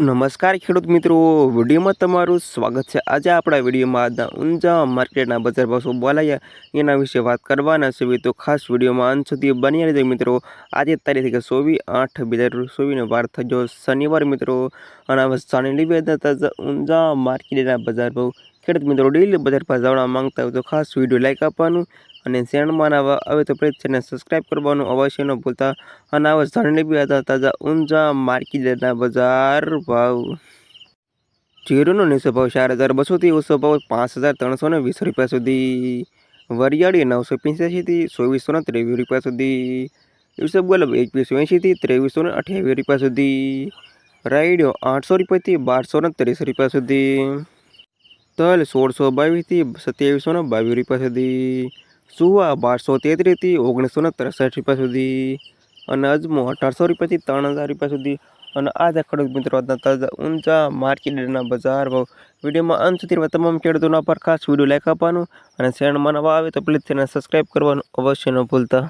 નમસ્કાર ખેડૂત મિત્રો, વિડીયોમાં તમારું સ્વાગત છે. આજે આપણા વિડીયોમાં આજના ઊંઝા માર્કેટના બજાર ભાવ શું બોલાયા એના વિશે વાત કરવાના છે. તો ખાસ વિડીયોમાં અંત સુધી બની રહેજો મિત્રો. આજે તારીખ ચોવીસ આઠ બે હજાર ચોવીસનો વાર થયો શનિવાર મિત્રો. અને હવે જાણી લીધી હતા ઊંઝા માર્કેટના બજાર ભાવ. ખેડૂત મિત્રો, ડેલી બજાર ભાવ જાણવા માંગતા હોય તો ખાસ વીડિયો લાઈક આપવાનું અને ચેનલમાં નવા આવે તો પ્લીઝ ચેનલ સબસ્ક્રાઈબ કરવાનું અવશ્ય ન ભૂલતા. અને આવા જાણી બી હતા તાજા ઊંઝા માર્કેટના બજાર ભાવ. જીરુનો નીચો ભાવ ચાર હજાર બસોથી ઓછો ભાવ પાંચ હજાર ત્રણસો ને વીસ રૂપિયા સુધી. વરિયાળી નવસો પંચ્યાસીથી ચોવીસો ને ત્રેવીસ રૂપિયા સુધી. યુસફ ગુલાબ એકવીસો એંશીથી ત્રેવીસો ને અઠ્યાવીસ રૂપિયા સુધી. રાયડો આઠસો રૂપિયાથી બારસો ને ત્રીસ રૂપિયા સુધી. તલ સોળસો બાવીસથી સત્યાવીસો ને બાવીસ રૂપિયા સુધી. સુવા બારસો તેત્રીસથી ઓગણીસો ને ત્રેસઠ રૂપિયા સુધી અને અજમો અઢારસો રૂપિયાથી ત્રણ હજાર રૂપિયા સુધી. અને આ જે ખેડૂત મિત્રો આજના તાજા ઊંચા માર્કેટના બજાર ભાવ. વિડીયોમાં અંત સુધી તમામ ખેડૂતોના પર ખાસ વીડિયો લાઈક આપવાનું અને ચેનલમાં નવા આવે તો પ્લીઝ તેને સબસ્ક્રાઈબ કરવાનું અવશ્ય ન ભૂલતા.